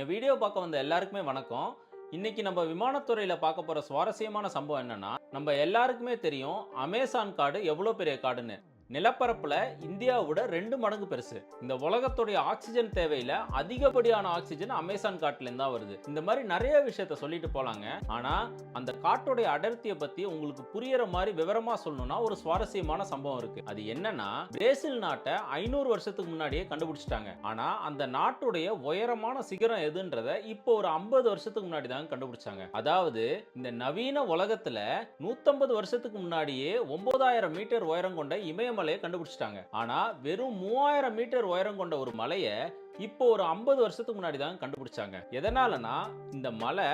என் video பார்க்க வந்த எல்லாருக்குமே வணக்கம். இன்னைக்கு நம்ம விமானத்துறையில் பார்க்க போகிற சுவாரஸ்யமான சம்பவம் என்னன்னா நம்ம எல்லாருக்குமே தெரியும் அமேசான் காடு எவ்வளோ பெரிய காடுன்னு. நிலப்பரப்புல இந்தியாவோட ரெண்டு மடங்கு பெருசு. இந்த உலகத்துடைய ஆக்சிஜன் தேவையில அதிகப்படியான ஆக்சிஜன் அமேசான் காட்டுல தான் வருது. இந்த மாதிரி நிறைய விஷயத்த சொல்லிட்டு போலாங்க. ஆனா அந்த காட்டுடைய அடர்த்தியை பற்றி உங்களுக்கு புரியற மாதிரி விவரமா சொல்லணும்னா ஒரு சுவாரஸ்யமான சம்பவம் இருக்கு. அது என்னன்னா பிரேசில் நாட்டை ஐநூறு வருஷத்துக்கு முன்னாடியே கண்டுபிடிச்சிட்டாங்க. ஆனால் அந்த நாட்டுடைய உயரமான சிகரம் எதுன்றத இப்போ ஒரு ஐம்பது வருஷத்துக்கு முன்னாடி தான் கண்டுபிடிச்சாங்க. அதாவது இந்த நவீன உலகத்துல நூத்தம்பது வருஷத்துக்கு முன்னாடியே ஒன்பதாயிரம் மீட்டர் உயரம் கொண்ட இமயம் மலையை கண்டுபிடிச்சிட்டாங்க. ஆனா வெறும் மூவாயிரம் மீட்டர் உயரம் கொண்ட ஒரு மலையை இப்போ ஒரு ஐம்பது வருஷத்துக்கு முன்னாடி தான் கண்டுபிடிச்சாங்க. எதனாலனா இந்த மலை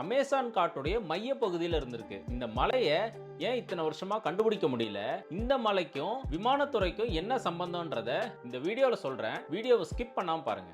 அமேசான் காட்டுடைய மைய பகுதியில் இருந்திருக்கு. இந்த மலையை ஏன் இத்தனை வருஷமா கண்டுபிடிக்க முடியல? இந்த மலைக்கும் விமானத்துறைக்கும் என்ன சம்பந்தம்ன்றத இந்த வீடியோல சொல்றேன். வீடியோவை ஸ்கிப் பண்ணாம பாருங்க.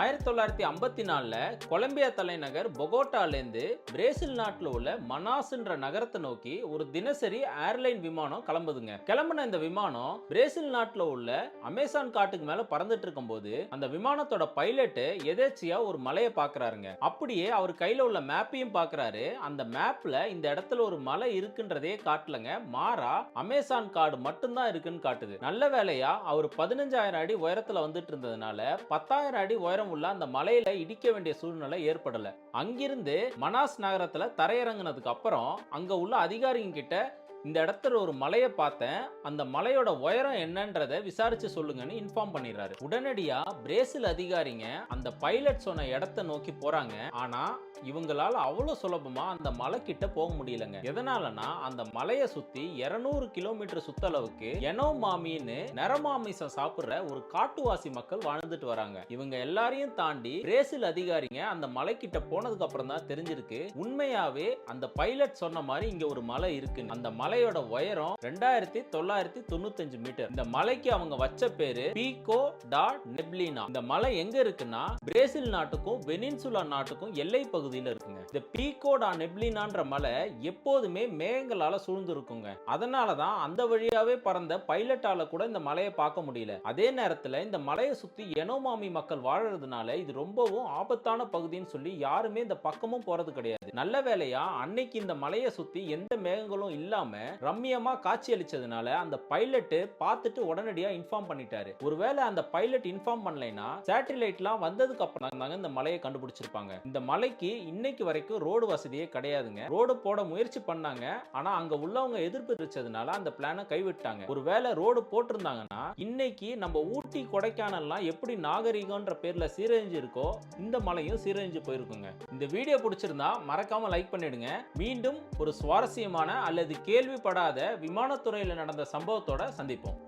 ஆயிரத்தி தொள்ளாயிரத்தி ஐம்பத்தி நாலில் கொலம்பியா தலைநகர் பொகோட்டாலேருந்து பிரேசில் நாட்டில் உள்ள மனாஸ்ன்ற நகரத்தை நோக்கி ஒரு தினசரி ஏர்லைன் விமானம் கிளம்புதுங்க. கிளம்புன இந்த விமானம் பிரேசில் நாட்டில் உள்ள அமேசான் காட்டுக்கு மேல பறந்துட்டு இருக்கும்போது அந்த விமானத்தோட பைலட்டு எதேச்சியா ஒரு மலையை பார்க்கறாருங்க அப்படியே அவர் கையில உள்ள மேப்பையும் பார்க்கறாரு அந்த மேப்ல இந்த இடத்துல ஒரு மலை இருக்குன்றதே காட்டலங்க. மாறா அமேசான் காடு மட்டும்தான் இருக்குன்னு காட்டுது. நல்ல வேலையா அவர் பதினஞ்சாயிரம் அடி உயரத்துல வந்துட்டு இருந்ததுனால பத்தாயிரம் அடி உயரம் உள்ள அந்த மலையில இடிக்க வேண்டிய சூழ்நிலை ஏற்படல. அங்கிருந்து மனாஸ் நகரத்துல தரையிறங்குனதுக்கு அப்புறம் அங்க உள்ள அதிகாரிங்க கிட்ட இந்த இடத்துல ஒரு மலையை பார்த்தேன். அந்த மலையோட உயரம் என்னன்றதை விசாரிச்சு சொல்லுங்கன்னு இன்ஃபார்ம் பண்ணிடுறாரு. உடனடியா பிரேசில் அதிகாரிங்க அந்த பைலட் சொன்ன இடத்த நோக்கி போறாங்க. ஆனா இவங்களால அவ்வளவு சுலபமா அந்த மலை கிட்ட போக முடியலங்க. எதனாலனா அந்த மலையை சுத்தி 200 கிலோமீட்டர் சுத்தளவுக்கு எனோ மாமின்னு நரமாமிசம் சாப்பிடுற ஒரு காட்டுவாசி மக்கள் வாழ்ந்துட்டு வராங்க. இவங்க எல்லாரையும் தாண்டி பிரேசில் அதிகாரிங்க அந்த மலை கிட்ட போனதுக்கு அப்புறம் தான் தெரிஞ்சிருக்கு. உண்மையாவே அந்த பைலட் சொன்ன மாதிரி இங்க ஒரு மலை இருக்கு அந்த மலை மலையோட உயரம் ரெண்டாயிரத்தி தொள்ளாயிரத்தி தொண்ணூத்தஞ்சு மீட்டர். இந்த மலைக்கு அவங்க வச்ச பேரு பீகோ டா நெப்லினா. இந்த மலை எங்க இருக்குன்னா பிரேசில் நாட்டுக்கும் வெனின்சுலா நாட்டுக்கும் எல்லை பகுதியில இருக்குங்க. இந்த பீகோ டா நெப்லினான்ற மலை எப்போதுமே மேகங்களால சூழ்ந்து இருக்குங்க அதனாலதான் அந்த வழியாவே பறந்த பைலட்டால கூட இந்த மலையை பார்க்க முடியல. அதே நேரத்துல இந்த மலையை சுத்தி எனோமாமி மக்கள் வாழறதுனால இது ரொம்பவும் ஆபத்தான பகுதின்னு சொல்லி யாருமே இந்த பக்கமும் போறது கிடையாது. நல்ல வேலையா அன்னைக்கு இந்த மலையை சுத்தி எந்த மேகங்களும் இல்லாம ரம்மியமா காட்சி அளிச்சதுனால அந்த பைலட்டு பார்த்துட்டு உடனடியா இன்ஃபார்ம் பண்ணிட்டாரு. ஒருவேளை அந்த பைலட் இன்ஃபார்ம் பண்ணலைன்னா சேட்டலைட்லாம் வந்ததுக்கு அப்புறம் தாங்க இந்த மலையை கண்டுபிடிச்சிருப்பாங்க. இந்த மலைக்கு இன்னைக்கு வரைக்கும் ரோடு வசதியே கிடையாதுங்க. ரோடு போட முயற்சி பண்ணாங்க. ஆனா அங்க உள்ளவங்க எதிர்ப்பு தெரிச்சதுனால அந்த பிளானை கைவிட்டாங்க. ஒருவேளை ரோடு போட்டிருந்தாங்கன்னா இன்னைக்கு நம்ம ஊட்டி கொடைக்கானல்லாம் எப்படி நாகரிகம்ன்ற பேர்ல சீரழிஞ்சு இருக்கோ இந்த மலையும் சீரழிஞ்சு போயிருக்குங்க. இந்த வீடியோ பிடிச்சிருந்தா மறக்காம லைக் பண்ணிடுங்க. மீண்டும் ஒரு சுவாரஸ்யமான அல்லது கேள்வி கேள்விப்படாத விமானத்துறையில் நடந்த சம்பவத்தோட சந்திப்போம்.